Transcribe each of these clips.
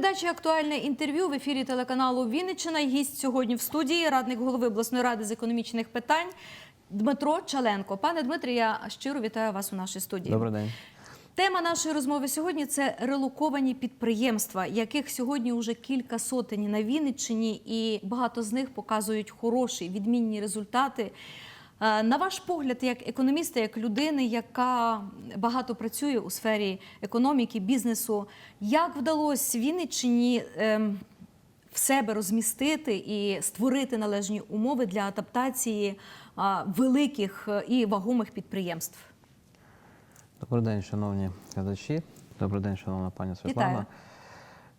передачі актуальне інтерв'ю в ефірі телеканалу Вінниччина. Гість сьогодні в студії радник голови обласної ради з економічних питань Дмитро Чаленко. Пане Дмитре, я щиро вітаю вас у нашій студії. Добрий день. Тема нашої розмови сьогодні це релоковані підприємства, яких сьогодні вже кілька сотень на Вінниччині, і багато з них показують хороші відмінні результати. Е, На ваш погляд, як економіста, як людини, яка багато працює у сфері економіки, бізнесу, як вдалося Вінниччині ем, в себе розмістити і створити належні умови для адаптації великих е, і вагомих підприємств? Добрий день, шановні глядачі. Добрий день, шановна пані Світлана.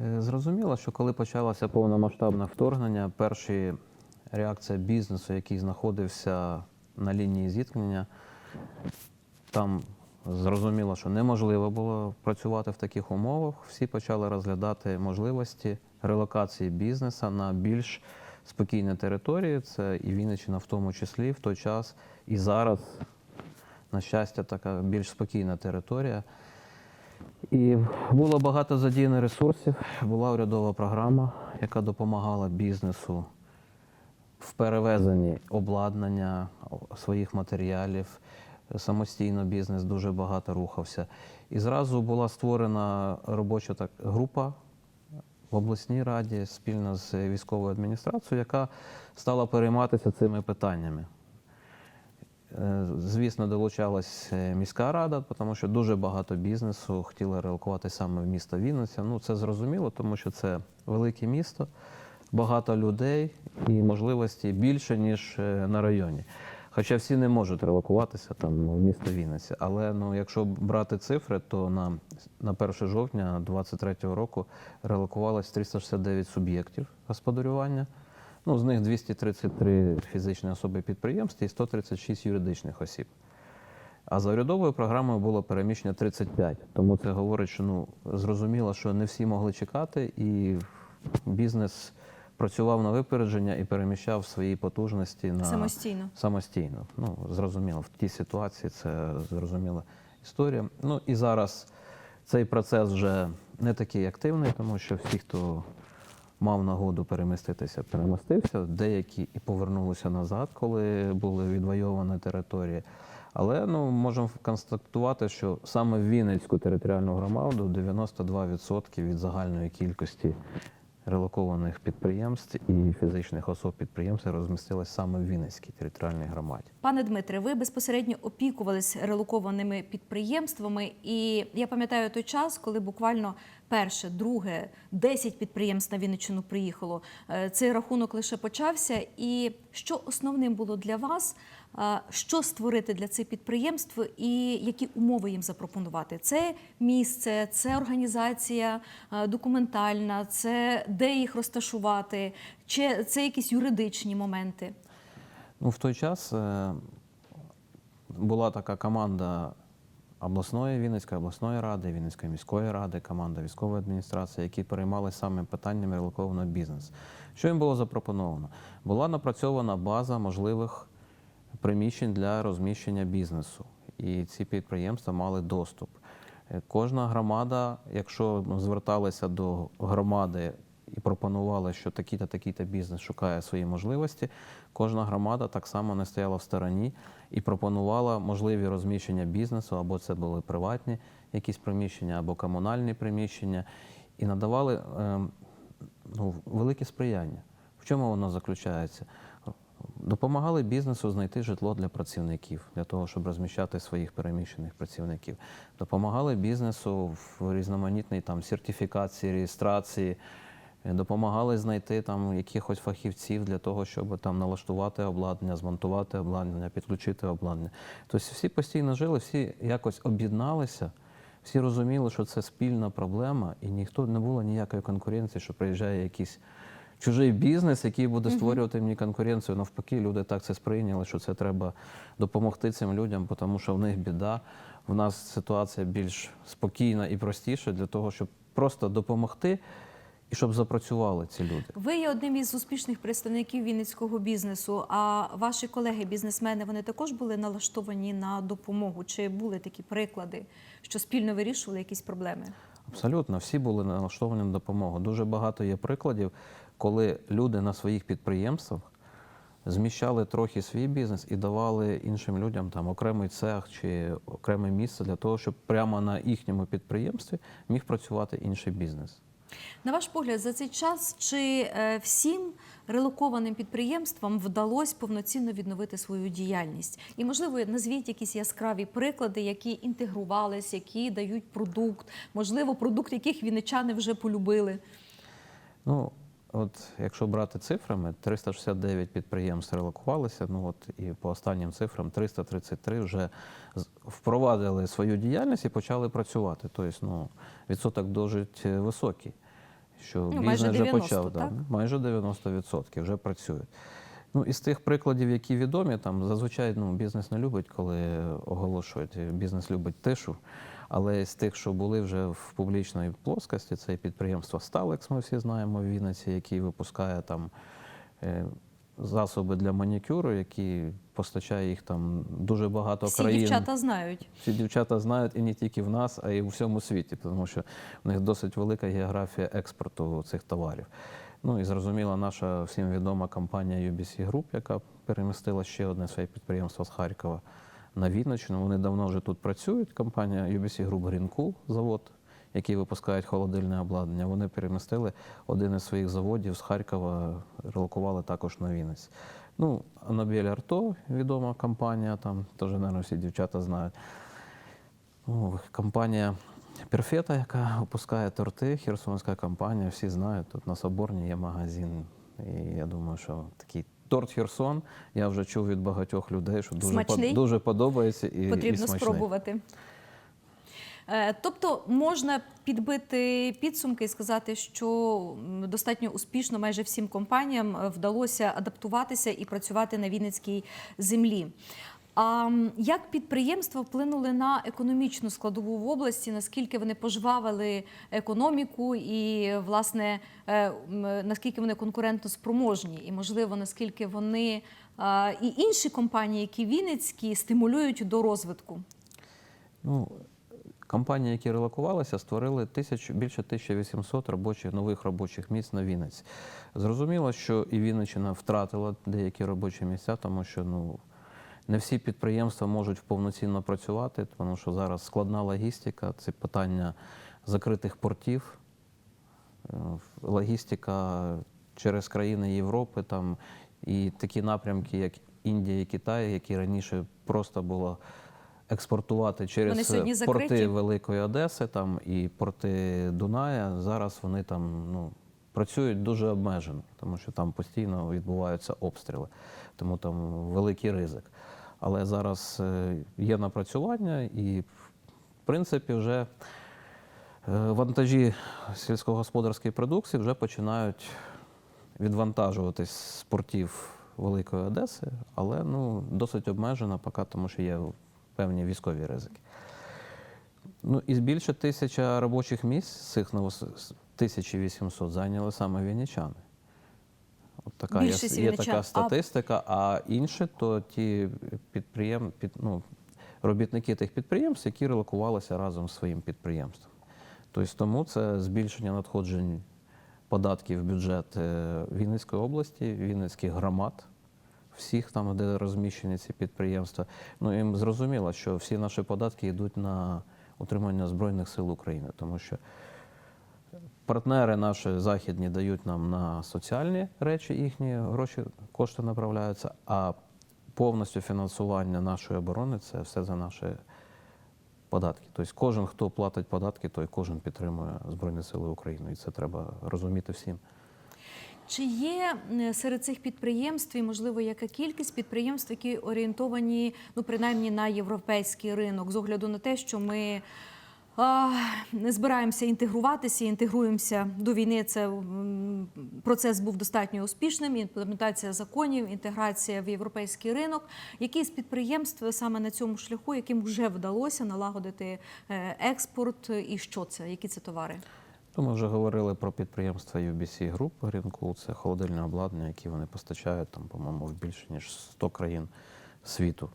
Е, Зрозуміло, що коли почалося повномасштабне вторгнення, перші реакція бізнесу, який знаходився на лінії зіткнення, там зрозуміло, що неможливо було працювати в таких умовах. Всі почали розглядати можливості релокації бізнесу на більш спокійні території. Це і Вінниччина в тому числі в той час, і зараз, на щастя, така більш спокійна територія. І було багато задіяно ресурсів. Була урядова програма, яка допомагала бізнесу в перевезенні обладнання своїх матеріалів. Самостійно бізнес дуже багато рухався. І зразу була створена робоча так, група в обласній раді спільно з військовою адміністрацією, яка стала перейматися цими питаннями. Е, Звісно, долучалась е, міська рада, тому що дуже багато бізнесу хотіли релокувати саме в місто Вінниця. Ну, це зрозуміло, тому що це велике місто, багато людей і можливості більше, ніж е, на районі. Хоча всі не можуть релокуватися там в місто Вінниця. Але ну, якщо брати цифри, то на, на 1 жовтня 2023 року релокувалось 369 суб'єктів господарювання. Ну, з них 233 фізичні особи підприємств і 136 юридичних осіб. А за урядовою програмою було переміщення 35. Тому це говорить, що ну, зрозуміло, що не всі могли чекати, і бізнес працював на випередження і переміщав свої потужності на Самостійно. самостійно. Ну, зрозуміло, в тій ситуації це зрозуміла історія. Ну і зараз цей процес вже не такий активний, тому що всі, хто мав нагоду переміститися, перемістився. Деякі і повернулися назад, коли були відвойовані території. Але ну, можемо констатувати, що саме в Вінницьку територіальну громаду 92% від загальної кількості релокованих підприємств і фізичних особ підприємств розмістились саме в Вінницькій територіальній громаді. Пане Дмитре, ви безпосередньо опікувались релокованими підприємствами, і я пам'ятаю той час, коли буквально перше, друге, 10 підприємств на Вінниччину приїхало. Е, Цей рахунок лише почався. І що основним було для вас? Що створити для цих підприємств і які умови їм запропонувати? Це місце, це організація документальна, це де їх розташувати, чи це якісь юридичні моменти? Ну, в той час е, була така команда обласної Вінницької обласної ради, Вінницької міської ради, команда військової адміністрації, які переймалися саме питаннями релокованого бізнесу. Що їм було запропоновано? Була напрацьована база можливих приміщень для розміщення бізнесу, і ці підприємства мали доступ. Е, Кожна громада, якщо зверталися до громади і пропонували, що такий-то такий-то бізнес шукає свої можливості, кожна громада так само не стояла в стороні і пропонувала можливі розміщення бізнесу, або це були приватні якісь приміщення, або комунальні приміщення, і надавали ем, ну, велике сприяння. В чому воно заключається? Допомагали бізнесу знайти житло для працівників, для того, щоб розміщати своїх переміщених працівників. Допомагали бізнесу в різноманітній там сертифікації, реєстрації, допомагали знайти там якихось фахівців для того, щоб там налаштувати обладнання, змонтувати обладнання, підключити обладнання. Тобто всі постійно жили, всі якось об'єдналися. Всі розуміли, що це спільна проблема, і ніхто не було ніякої конкуренції, що приїжджає якийсь чужий бізнес, який буде створювати мені конкуренцію. Навпаки, люди так це сприйняли, що це треба допомогти цим людям, тому що в них біда. В нас ситуація більш спокійна і простіша для того, щоб просто допомогти і щоб запрацювали ці люди. Ви є одним із успішних представників вінницького бізнесу. А ваші колеги-бізнесмени вони також були налаштовані на допомогу? Чи були такі приклади, що спільно вирішували якісь проблеми? Абсолютно, всі були налаштовані на допомогу. Дуже багато є прикладів, коли люди на своїх підприємствах зміщали трохи свій бізнес і давали іншим людям там окремий цех чи окреме місце для того, щоб прямо на їхньому підприємстві міг працювати інший бізнес. На ваш погляд, за цей час чи е, всім релокованим підприємствам вдалося повноцінно відновити свою діяльність? І, можливо, назвіть якісь яскраві приклади, які інтегрувались, які дають продукт, можливо, продукт, яких вінничани вже полюбили. Ну, от якщо брати цифрами, 369 підприємств релокувалися. Ну от і по останнім цифрам 333 вже впровадили свою діяльність і почали працювати. Тобто, ну, відсоток досить е, високий, що Ну, бізнес майже вже почав. так? Да, майже 90% вже працюють. Ну, із тих прикладів, які відомі, там зазвичай ну, бізнес не любить, коли оголошують. Бізнес любить тишу. Але з тих, що були вже в публічній плоскості, це підприємство Сталекс, ми всі знаємо в Вінниці, який випускає там е, засоби для манікюру, які постачає їх там дуже багато Всі країн. дівчата знають. Всі дівчата знають і не тільки в нас, а й у всьому світі, тому що в них досить велика географія експорту цих товарів. Ну і зрозуміло, наша всім відома компанія UBC Group, яка перемістила ще одне своє підприємство з Харкова на Вінниччину. Вони давно вже тут працюють. Компанія UBC Group Green Cool, завод, який випускає холодильне обладнання. Вони перемістили один із своїх заводів з Харкова, релокували також на Вінниць. Ну, Анабель Арто, відома компанія, там теж, мабуть, всі дівчата знають. Ну, компанія Перфета, яка випускає торти, херсонська компанія, всі знають. Тут на Соборній є магазин. І я думаю, що такий торт Херсон я вже чув від багатьох людей, що дуже, Смачний? дуже подобається і, і Потрібно смачний. спробувати. Е, Тобто можна підбити підсумки і сказати, що достатньо успішно майже всім компаніям е, вдалося адаптуватися і працювати на Вінницькій землі. А як підприємства вплинули на економічну складову в області? Наскільки вони пожвавили економіку, і власне е, наскільки вони конкурентно спроможні, і можливо наскільки вони і інші компанії, які Вінницькі, стимулюють до розвитку? Ну, компанії, які релокувалися, створили тисячу, більше 1800 робочих, нових робочих місць на Вінниці. Зрозуміло, що і Вінниччина втратила деякі робочі місця, тому що ну, не всі підприємства можуть повноцінно працювати, тому що зараз складна логістика, це питання закритих портів, е, логістика через країни Європи там, і такі напрямки, як Індія і Китай, які раніше просто було експортувати через закриті? порти Великої Одеси там, і порти Дуная. Зараз вони там ну, працюють дуже обмежено, тому що там постійно відбуваються обстріли, тому там великий ризик. Але зараз е, є напрацювання і, в принципі, вже е, вантажі сільськогосподарської продукції вже починають відвантажуватись з портів Великої Одеси, але ну, досить обмежено поки, тому що є певні військові ризики. Ну, і більше тисяча робочих місць з цих 1800 зайняли саме вінничани. От така є, є така статистика, а інші то ті підприєм... під... ну, робітники тих підприємств, які релокувалися разом з своїм підприємством. Тобто тому це збільшення надходжень податків в бюджет е, Вінницької області, Вінницьких громад, всіх там, де розміщені ці підприємства. Ну їм зрозуміло, що всі наші податки йдуть на утримання Збройних сил України, тому що партнери наші західні дають нам на соціальні речі, їхні гроші, кошти направляються, а повністю фінансування нашої оборони це все за наші податки. Тобто кожен, хто платить податки, той кожен підтримує Збройні Сили України. І це треба розуміти всім. Чи є серед цих підприємств, і, можливо, яка кількість підприємств, які орієнтовані, ну принаймні на європейський ринок, з огляду на те, що ми не збираємося інтегруватися, інтегруємося до війни. Це процес був достатньо успішним. Імплементація законів, інтеграція в європейський ринок. Які з підприємств саме на цьому шляху, яким вже вдалося налагодити е, експорт, і що це? Які це товари? То ми вже говорили про підприємства UBC Group Green Це холодильне обладнання, які вони постачають там, по-моєму, в більше ніж 100 країн світу.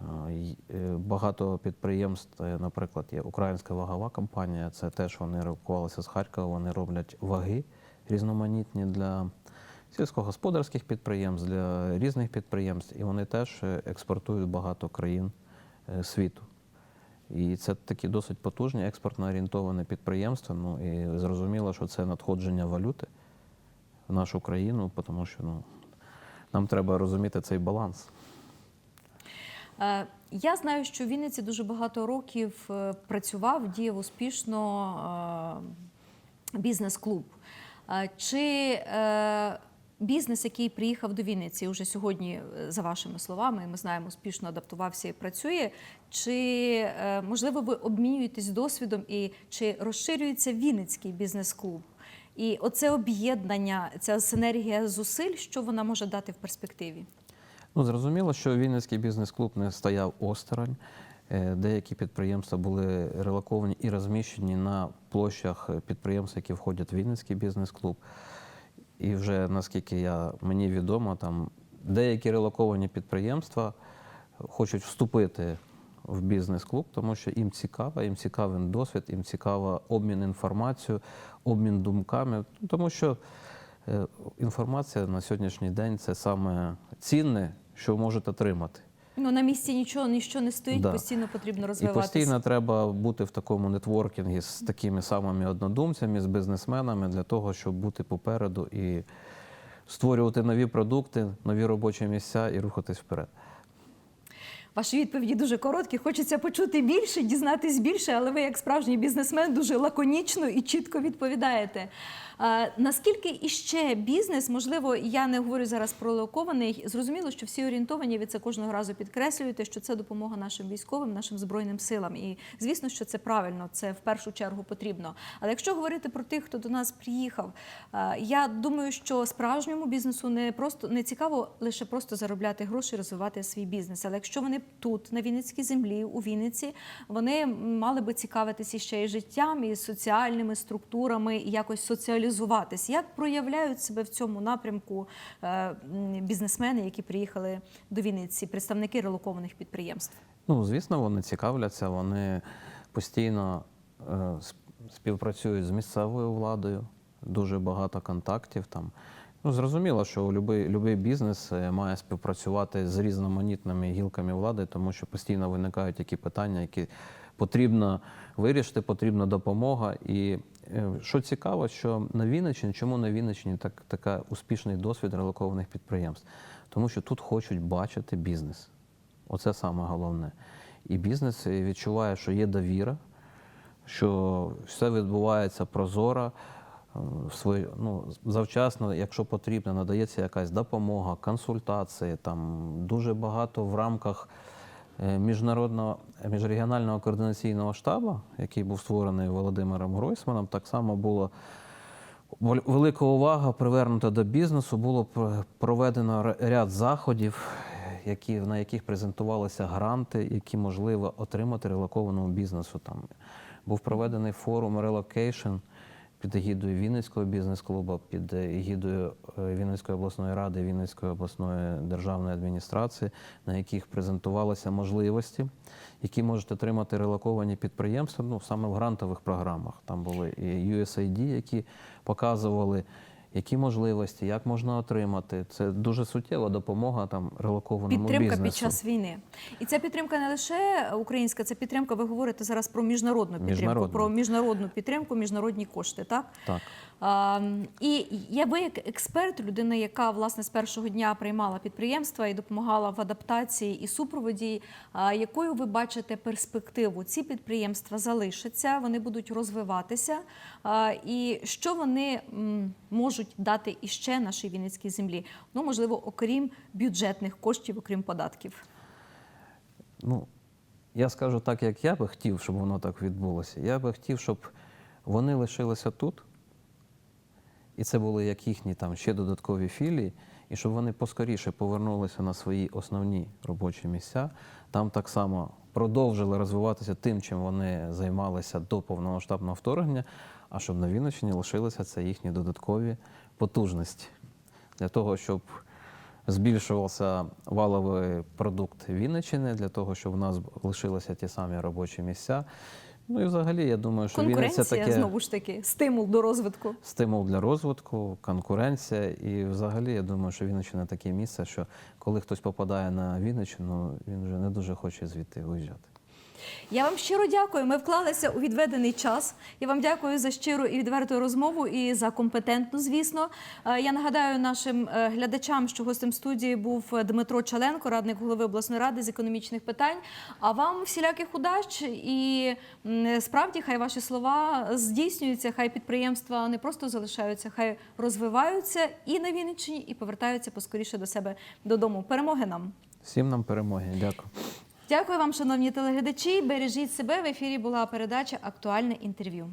Е, Багато підприємств, е, наприклад, є українська вагова компанія, це теж вони релокувалися з Харкова, вони роблять ваги різноманітні для сільськогосподарських підприємств, для різних підприємств, і вони теж е, експортують багато країн світу. І це такі досить потужні експортно орієнтовані підприємства. Ну і зрозуміло, що це надходження валюти в нашу країну, тому що ну, нам треба розуміти цей баланс. Е, Я знаю, що в Вінниці дуже багато років е, працював, діяв успішно е, бізнес-клуб. Чи бізнес, який приїхав до Вінниці, уже сьогодні, за вашими словами, ми знаємо, успішно адаптувався і працює, чи можливо ви обмінюєтесь досвідом і чи розширюється Вінницький бізнес-клуб? І оце об'єднання, ця синергія зусиль, що вона може дати в перспективі? Ну, зрозуміло, що Вінницький бізнес-клуб не стояв осторонь. Е, Деякі підприємства були релоковані і розміщені на площах підприємств, які входять в Вінницький бізнес-клуб. І вже наскільки я, мені відомо, там деякі релоковані підприємства хочуть вступити в бізнес-клуб, тому що їм цікаво, їм цікавий досвід, їм цікаво обмін інформацією, обмін думками. Тому що інформація на сьогоднішній день це саме цінне, що ви можете отримати. Ну на місці нічого, нічого не стоїть, Да. постійно потрібно І розвиватися. постійно треба бути в такому нетворкінгі з такими самими однодумцями, з бізнесменами для того, щоб бути попереду і створювати нові продукти, нові робочі місця і рухатись вперед. Ваші відповіді дуже короткі. Хочеться почути більше, дізнатись більше, але ви, як справжній бізнесмен, дуже лаконічно і чітко відповідаєте. А, наскільки іще бізнес, можливо, я не говорю зараз про локований, зрозуміло, що всі орієнтовані, ви це кожного разу підкреслюєте, що це допомога нашим військовим, нашим збройним силам. І звісно, що це правильно, це в першу чергу потрібно. Але якщо говорити про тих, хто до нас приїхав, я думаю, що справжньому бізнесу не просто не цікаво лише просто заробляти гроші, розвивати свій бізнес. Але якщо вони тут, на Вінницькій землі, у Вінниці, вони мали би цікавитися ще і життям, і соціальними структурами, і якось соціалізуватись. Як проявляють себе в цьому напрямку е, бізнесмени, які приїхали до Вінниці, представники релокованих підприємств? Ну, звісно, вони цікавляться, вони постійно е, співпрацюють з місцевою владою, дуже багато контактів там. Ну, зрозуміло, що будь-який бізнес е, має співпрацювати з різноманітними гілками влади, тому що постійно виникають такі питання, які потрібно вирішити, потрібна допомога. І е, що цікаво, що на Вінниччині, чому на Вінниччині так, така успішний досвід релокованих підприємств? Тому що тут хочуть бачити бізнес. Оце саме головне. І бізнес відчуває, що є довіра, що все відбувається прозоро, е, ну, завчасно, якщо потрібно, надається якась допомога, консультації. Там дуже багато в рамках е, міжнародного міжрегіонального координаційного штабу, який був створений Володимиром Гройсманом, так само було Велика увага привернута до бізнесу. Було пр- проведено ряд заходів, які, на яких презентувалися гранти, які можливо отримати релокованому бізнесу. Там був проведений форум Relocation під егідою Вінницького бізнес-клубу, під егідою е, Вінницької обласної ради, Вінницької обласної державної адміністрації, на яких презентувалися можливості, які можуть отримати релоковані підприємства, ну саме в грантових програмах. Там були і USAID, які показували, які можливості, як можна отримати. Це дуже суттєва допомога там релокованому Підтримка бізнесу. під час війни. І ця підтримка не лише українська, це підтримка. Ви говорите зараз про міжнародну підтримку, Міжнародну. про міжнародну підтримку, міжнародні кошти, так? Так. І я ви як експерт, людина, яка власне з першого дня приймала підприємства і допомагала в адаптації і супроводі. Якою ви бачите перспективу? Ці підприємства залишаться, вони будуть розвиватися. І що вони можуть дати іще нашій Вінницькій землі? Ну можливо, окрім бюджетних коштів, окрім податків. Ну, я скажу так, як я би хотів, щоб воно так відбулося. Я би хотів, щоб вони лишилися тут, і це були як їхні там ще додаткові філії, і щоб вони поскоріше повернулися на свої основні робочі місця, там так само продовжили розвиватися тим, чим вони займалися до повномасштабного вторгнення, а щоб на Вінниччині лишилися це їхні додаткові потужності для того, щоб збільшувався валовий продукт Вінниччини для того, щоб у нас лишилися ті самі робочі місця. Ну і взагалі, я думаю, що він коренція таке знову ж таки, стимул до розвитку. стимул для розвитку, конкуренція. І взагалі, я думаю, що Вінниччина таке місце, що коли хтось попадає на Вінниччину, він вже не дуже хоче звідти виїжджати. Я вам щиро дякую. Ми вклалися у відведений час. Я вам дякую за щиру і відверту розмову і за компетентну, звісно. Е, Я нагадаю нашим е, глядачам, що гостем студії був Дмитро Чаленко, радник голови обласної ради з економічних питань. А вам всіляких удач і справді хай ваші слова здійснюються, хай підприємства не просто залишаються, хай розвиваються і на Вінниччині, і повертаються поскоріше до себе додому. Перемоги нам! Всім нам перемоги. Дякую. Дякую вам, шановні телеглядачі. Бережіть себе. В ефірі була передача Актуальне інтерв'ю.